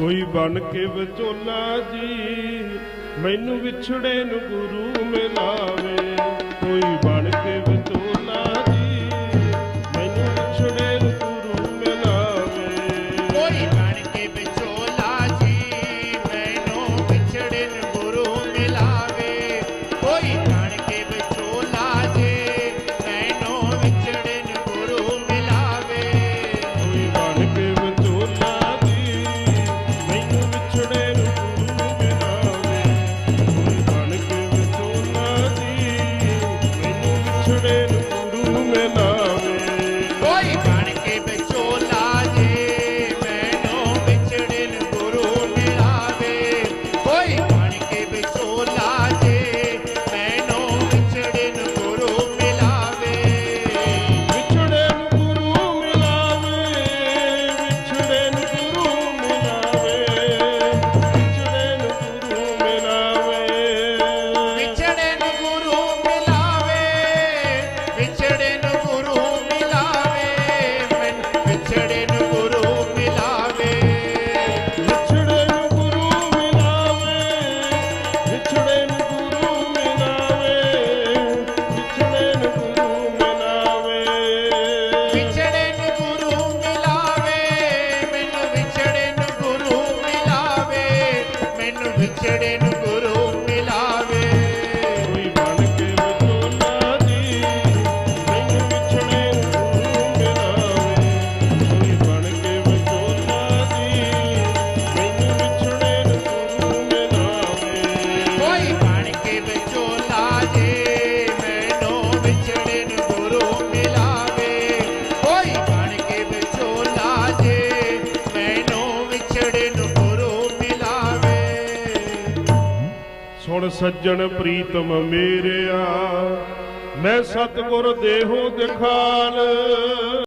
ਕੋਈ ਬਣ ਕੇ ਵਿਚੋਲਾ ਜੀ ਮੈਨੂੰ ਵਿਛੜੇ ਨੂੰ ਗੁਰੂ ਮਿਲਾਵੇ। ਕੋਈ ਬਣ ਕੇ turning ಕೆಡೆನು ਸੁਣ ਸੱਜਣ ਪ੍ਰੀਤਮ ਮੇਰਿਆ ਮੈਂ ਸਤਗੁਰ ਦੇਹੋ ਦਿਖਾਲ।